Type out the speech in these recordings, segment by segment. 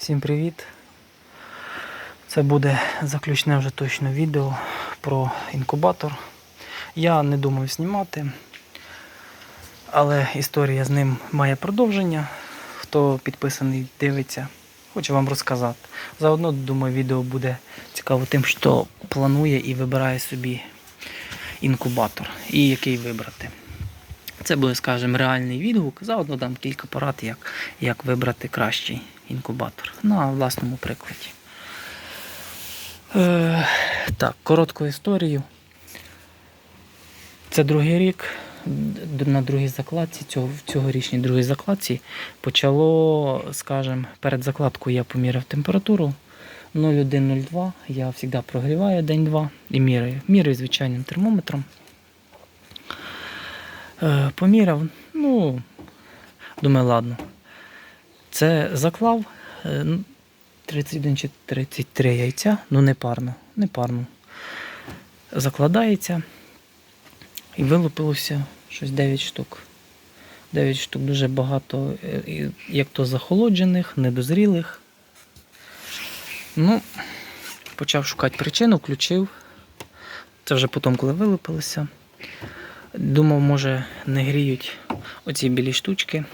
Всім привіт! Це буде заключне вже точно відео про інкубатор. Я не думав знімати, але історія з ним має продовження. Хто підписаний, дивиться, хочу вам розказати. Заодно, думаю, відео буде цікаво тим, хто планує і вибирає собі інкубатор і який вибрати. Це буде, скажімо, реальний відгук. Заодно дам кілька порад, як, як вибрати кращий інкубатор на власному прикладі. Е, так, коротку історію. Це другий рік. На другій закладці, цього, в цьогорічній другій закладці, почало, скажімо, перед закладкою я поміряв температуру 0,1-0,2. Я завжди прогріваю день-два і міряю. Міряю звичайним термометром. Е, поміряв, ну, думаю, ладно. Це заклав е, ну, 31 чи 33 яйця, ну не парно, не парно. Закладається і вилупилося щось 9 штук. 9 штук дуже багато, е, як то захолоджених, недозрілих. Ну, почав шукати причину, включив. Це вже потім, коли вилупилося. Думав, може не гріють оці білі штучки,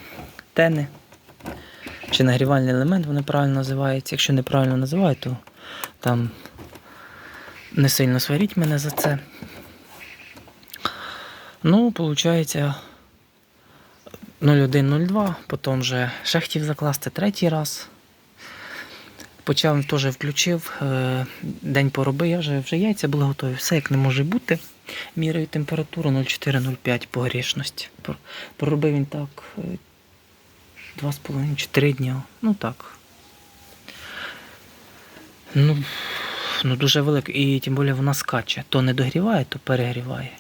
тени. Чи нагрівальний елемент вони правильно називаються. Якщо неправильно називають, то там не сильно сваріть мене за це. Ну, виходить, 0102, потім вже ще хотів закласти третій раз. Почав теж включив, е, день пороби, я вже, вже яйця були готові. Все як не може бути. Міряю температуру 0,4-0,5 по грішності. Проробив він так е, 2,5-4 дня. Ну так. Ну, ну дуже велике. І тим більше вона скаче. То не догріває, то перегріває.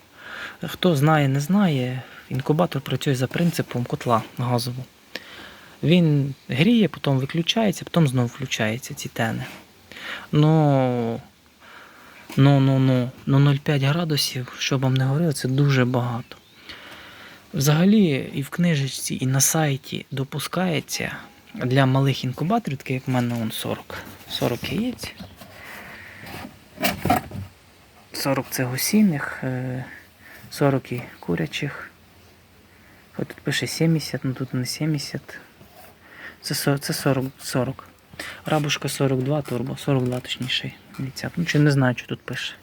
Хто знає, не знає, інкубатор працює за принципом котла газового. Він гріє, потім виключається, потім знову включається ці тени. Ну, ну, ну, ну, ну 0,5 градусів, що вам не говорили, це дуже багато. Взагалі, і в книжечці, і на сайті допускається для малих інкубаторів, таких як в мене он 40. 40 яєць. 40 це гусіних, е, 40 і курячих. От тут пише 70, ну тут не 70. Це 40, це 40. 40. Рабушка 42 турбо, 42 точніше. Ну чи не знаю, що тут пише.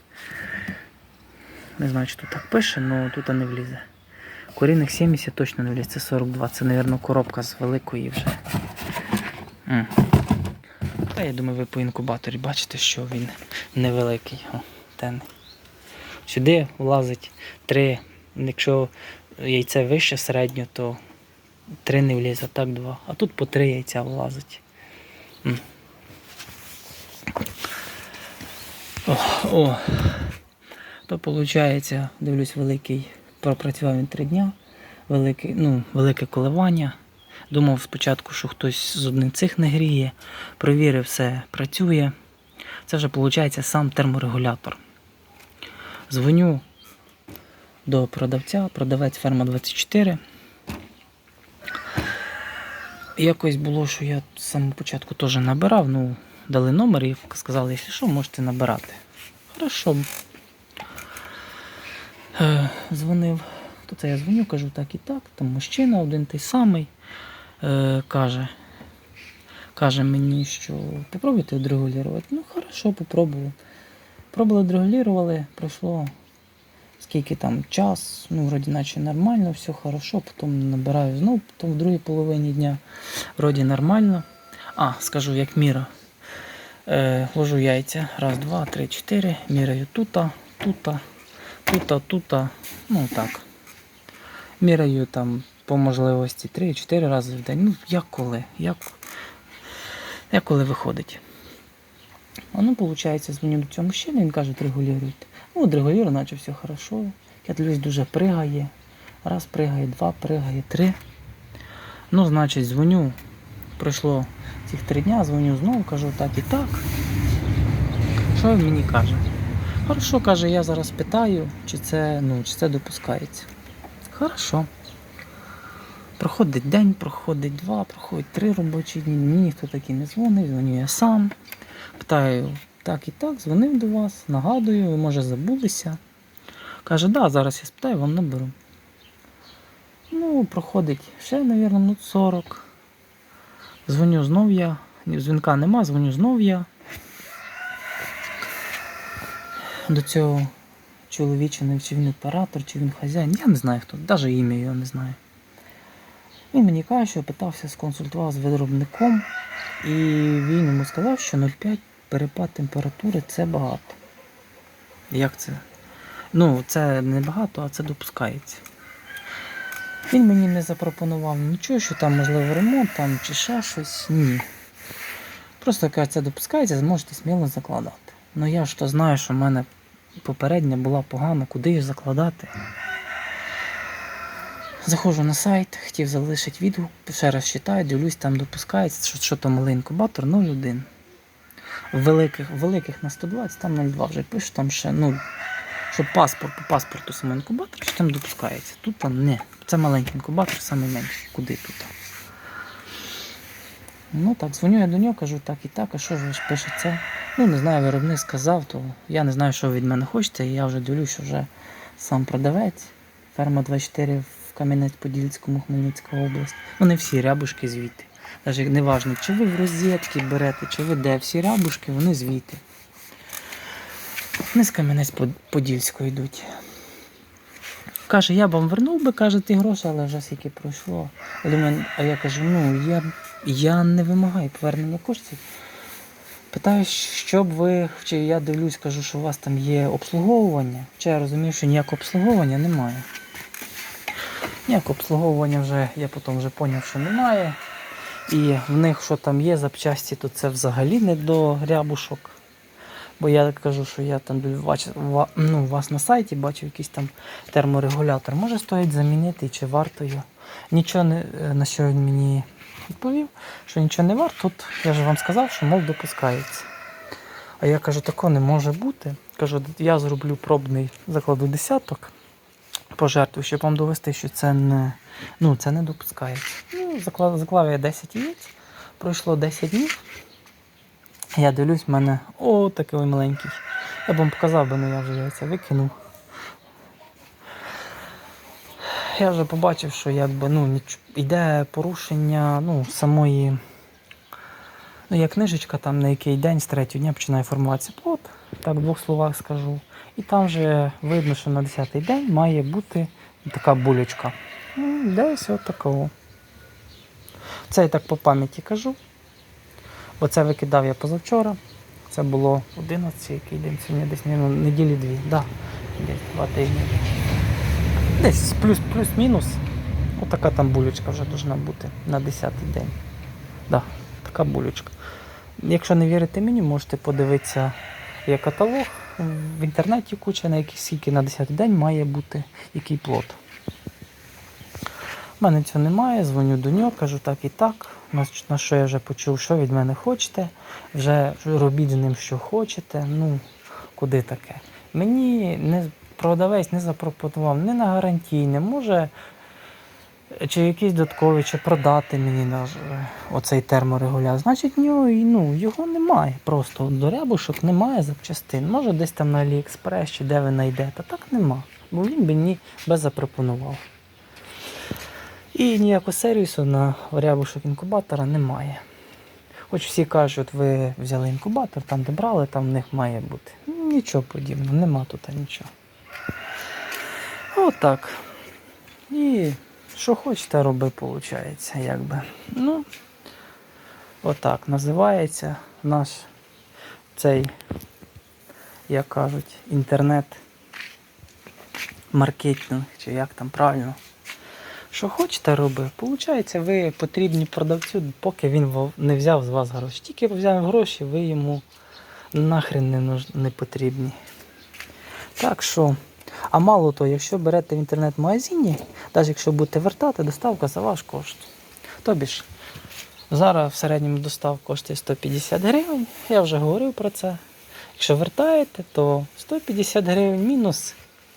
Не знаю, чи тут так пише, але тут не влізе. Куріних 70 точно не влізе, це 42. Це, мабуть, коробка з великої вже. Та я думаю, ви по інкубаторі бачите, що він невеликий. О, тен. Сюди влазить 3. Якщо яйце вище середньо, то 3 не влізе, так 2. А тут по 3 яйця влазить. О, о. То виходить, дивлюсь, великий, пропрацював він 3 дня, великий, ну, велике коливання. Думав спочатку, що хтось з одним цих не гріє. Провірив, все працює. Це вже виходить сам терморегулятор. Дзвоню до продавця, продавець ферма 24. Якось було, що я з самого початку теж набирав, ну, дали номер і сказали, якщо що, можете набирати. Хорошо. Е, дзвонив. То це я дзвоню, кажу так і так. Там мужчина один той самий е, каже. Каже мені, що попробуйте відрегулювати. Ну, хорошо, попробував. Пробували, відрегулювали, пройшло скільки там час, ну, вроді наче нормально, все хорошо, потім набираю знову, потім в другій половині дня вроді нормально. А, скажу, як міра. Е, ложу яйця. Раз, два, три, чотири. Міряю тута, тута, тута, тута. Ну так. Міряю там по можливості 3-4 рази в день. Ну, як коли, як, як коли виходить. Воно, виходить, дзвоню до цього мужчини, він каже, регулюйте. Ну, от регулюю, наче все хорошо. Я дивлюсь, дуже пригає. Раз пригає, два, пригає, три. Ну, значить, дзвоню. Пройшло цих три дня, дзвоню знову, кажу так і так. Що він мені каже? Хорошо, каже, я зараз питаю, чи це, ну, чи це допускається. Хорошо. Проходить день, проходить два, проходить три робочі дні. Мені ніхто такий не дзвонив, дзвоню я сам. Питаю, так і так, дзвонив до вас, нагадую, ви може забулися. Каже, да, зараз я спитаю, вам наберу. Ну, проходить ще, мабуть, минут 40. Дзвоню знов я. Дзвінка нема, дзвоню знов я. До цього чоловічини, чи він оператор, чи він хазяїн. Я не знаю хто, навіть ім'я його не знаю. Він мені каже, що питався, сконсультував з виробником, і він йому сказав, що 0,5 перепад температури це багато. Як це? Ну, це не багато, а це допускається. Він мені не запропонував нічого, що там можливо ремонт там, чи ще щось. Ні. Просто каже, це допускається, зможете сміло закладати. Ну я ж то знаю, що в мене попередня була погана, куди її закладати. Заходжу на сайт, хотів залишити відгук, ще раз читаю, дивлюсь, там допускається, що, що то малий інкубатор 0,1. В великих, великих на 120, там 0,2 вже пишу, там ще, ну, щоб паспорт, по паспорту саме інкубатор, що там допускається. Тут там не. Це маленький інкубатор, найменший. Куди тут? Ну так, дзвоню я до нього, кажу так і так, а що ж ви ж пишете? Ну, не знаю, виробник сказав, то я не знаю, що від мене хочете, і я вже дивлюсь, що вже сам продавець. Ферма 24 в Кам'янець-Подільському, Хмельницька область. Не всі рябушки звідти. Навіть не важливо, чи ви в розетки берете, чи ви де, всі рябушки, вони звідти. Вони з Кам'янець-Подільського йдуть. Каже, я б вам вернув би, каже, ті гроші, але вже скільки пройшло. Думаю, а я кажу, ну я, я не вимагаю повернення коштів. Питаю, що б ви, чи я дивлюсь, кажу, що у вас там є обслуговування. Чи я розумію, що ніякого обслуговування немає. Ніякого обслуговування вже, я потім вже зрозумів, що немає. І в них, що там є запчасті, то це взагалі не до рябушок. Бо я кажу, що я там бач- ну, у вас на сайті бачив якийсь там терморегулятор. Може стоїть замінити, чи варто його. Нічого не, е, на що він мені відповів, що нічого не варто. Тут я ж вам сказав, що мов допускається. А я кажу, такого не може бути. Кажу, я зроблю пробний, закладу десяток пожертву, щоб вам довести, що це не, ну, це не допускається. Ну, заклав, заклав я 10 яєць, пройшло 10 днів. Я дивлюсь, в мене о, такий маленький. Я б вам показав, би, але я вже яйця викинув. Я вже побачив, що якби ну, йде порушення ну, самої. Ну, є книжечка, там на який день з третього дня починає формуватися плод, так в двох словах скажу. І там вже видно, що на 10-й день має бути така булечка. Ну, Десь от такого. Це я так по пам'яті кажу. Бо це викидав я позавчора. Це було 11, який день сьогодні десь ну, неділі дві. Да, два тижні. Десь плюс, плюс-мінус. Отака там булечка вже повинна бути на 10-й день. Да, така булечка. Якщо не вірите мені, можете подивитися є каталог в інтернеті куча, на який скільки на 10-й день має бути який плод. У мене цього немає, дзвоню до нього, кажу так і так. На що я вже почув, що від мене хочете, вже робіть з ним, що хочете. Ну, куди таке? Мені не, продавець не запропонував ні на гарантійне, може, чи якісь додаткові, чи продати мені на оцей терморегуляр. Значить, нього, ну, його немає. Просто до рябушок немає запчастин. Може, десь там на Аліекспрес чи де ви знайдете. Так нема. Бо він мені без запропонував. І ніякого сервісу на рябушок інкубатора немає. Хоч всі кажуть, от ви взяли інкубатор, там де брали, там в них має бути. Нічого подібного, нема тут нічого. Отак. І що хочете, роби, виходить, якби. Ну, отак називається наш цей, як кажуть, інтернет маркетинг, чи як там правильно. Що хочете роби, Получається, ви потрібні продавцю, поки він не взяв з вас гроші. Тільки взяв гроші, ви йому нахрен не потрібні. Так що, а мало того, якщо берете в інтернет-магазині, навіть якщо будете вертати, доставка за ваш кошт. Тобі ж, зараз в середньому доставка коштує 150 гривень, я вже говорив про це. Якщо вертаєте, то 150 гривень мінус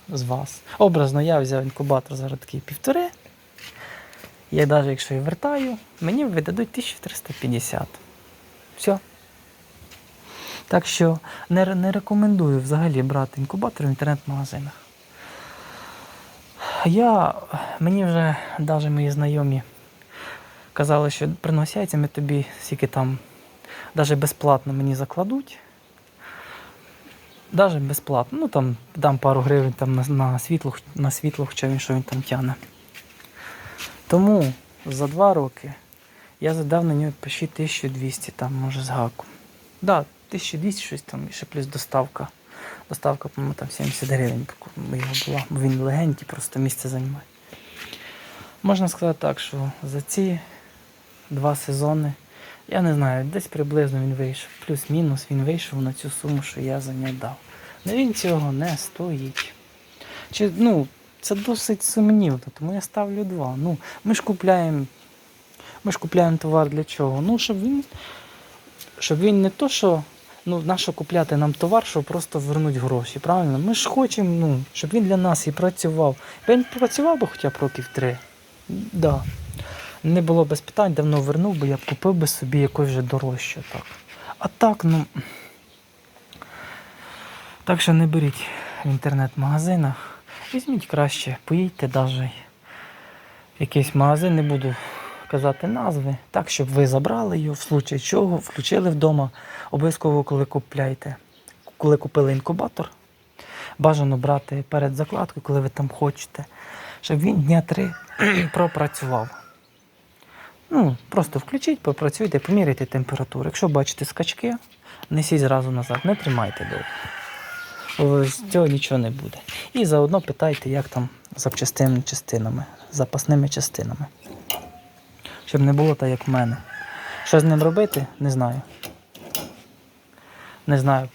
з вас. Образно, я взяв інкубатор зараз такий півтори. Я навіть якщо і вертаю, мені видадуть 1350. Все. Так що не, не рекомендую взагалі брати інкубатор в інтернет-магазинах. Я, мені вже навіть мої знайомі казали, що приносять ми тобі скільки там, навіть безплатно мені закладуть. Навіть безплатно. Ну там дам пару гривень там на, на світло, на світло, хоча він що він там тягне. Тому за два роки я задав на нього почти 1200, там, може, з гаком. Да, 1200 щось там, ще плюс доставка. Доставка, по-моєму, там 70 гривень його була, він легенький, просто місце займає. Можна сказати так, що за ці два сезони, я не знаю, десь приблизно він вийшов, плюс-мінус він вийшов на цю суму, що я за нього дав. Ну він цього не стоїть. Чи, ну, це досить сумнівно, тому я ставлю два. Ну, ми ж купляємо. Ми ж купляємо товар для чого? Ну, щоб він. Щоб він не то, що. Ну, нащо купляти нам товар, щоб просто вернуть гроші, правильно? Ми ж хочемо, ну, щоб він для нас і працював. Він працював би хоча б років три. Да. Не було без питань, давно вернув би, я б купив би собі якось вже дорожче. Так. А так, ну. Так що не беріть в інтернет-магазинах. Візьміть краще, поїдьте навіть якийсь магазин, не буду казати назви, так, щоб ви забрали його, в случай чого, включили вдома. Обов'язково, коли купляєте, коли купили інкубатор, бажано брати перед закладкою, коли ви там хочете, щоб він дня три пропрацював. Ну, просто включіть, попрацюйте, поміряйте температуру. Якщо бачите скачки, несіть зразу назад, не тримайте довго. З цього нічого не буде. І заодно питайте, як там з запчастинними частинами, запасними частинами. Щоб не було так, як в мене. Що з ним робити, не знаю. Не знаю.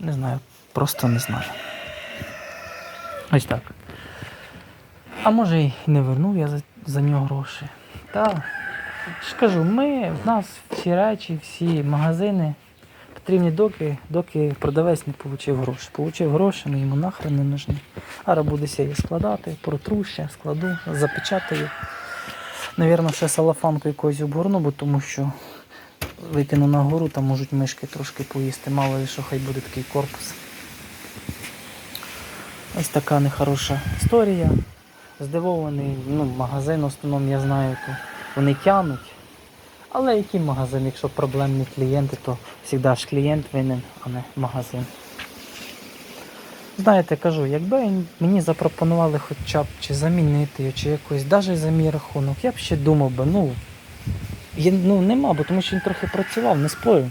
Не знаю. Просто не знаю. Ось так. А може і не вернув я за, за нього гроші. Та ж ми, в нас всі речі, всі магазини потрібні доки, доки продавець не отримав гроші. Получив гроші, ми йому нахрен не нужні. А буде її складати, протру ще, складу, запечатаю. Навірно, ще салафанку якоюсь обгорну, бо тому що викину на гору, там можуть мишки трошки поїсти. Мало ли що хай буде такий корпус. Ось така нехороша історія. Здивований, ну, магазин в основному я знаю, то вони тянуть. Але який магазин, якщо проблемні клієнти, то завжди ж клієнт винен, а не магазин. Знаєте, кажу, якби мені запропонували хоча б чи замінити чи якось, навіть за мій рахунок, я б ще думав би, ну, є, ну нема, бо тому що він трохи працював, не спорю.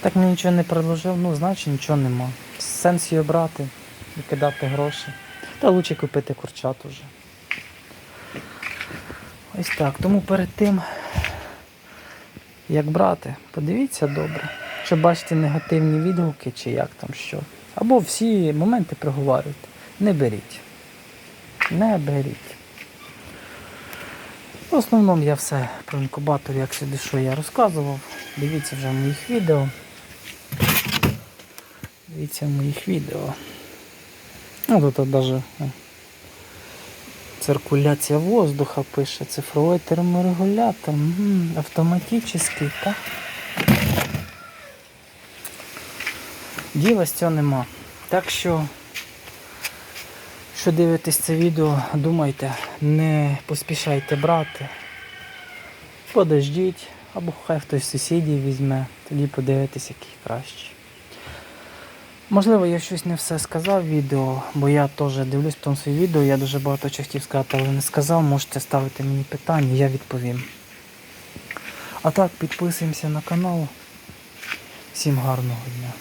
Так мені нічого не предложив, ну значить нічого нема. Сенс його брати і кидати гроші. Та лучше купити курчат уже. Ось так. Тому перед тим, як брати, подивіться добре. Чи бачите негативні відгуки, чи як там що. Або всі моменти проговорюйте. Не беріть. Не беріть. В основному я все про інкубатор, як сюди, що я розказував. Дивіться вже моїх відео. Дивіться в моїх відео. Ну, тут навіть циркуляція воздуха пише, цифровий терморегулятор, автоматичний, так? Діла з цього нема. Так що, що дивитесь це відео, думайте, не поспішайте брати. Подождіть, або хай хтось з сусідів візьме, тоді подивитесь, який кращий. Можливо, я щось не все сказав в відео, бо я теж дивлюсь в тому своє відео, я дуже багато чого хотів сказати, але не сказав. Можете ставити мені питання, я відповім. А так, підписуємося на канал. Всім гарного дня.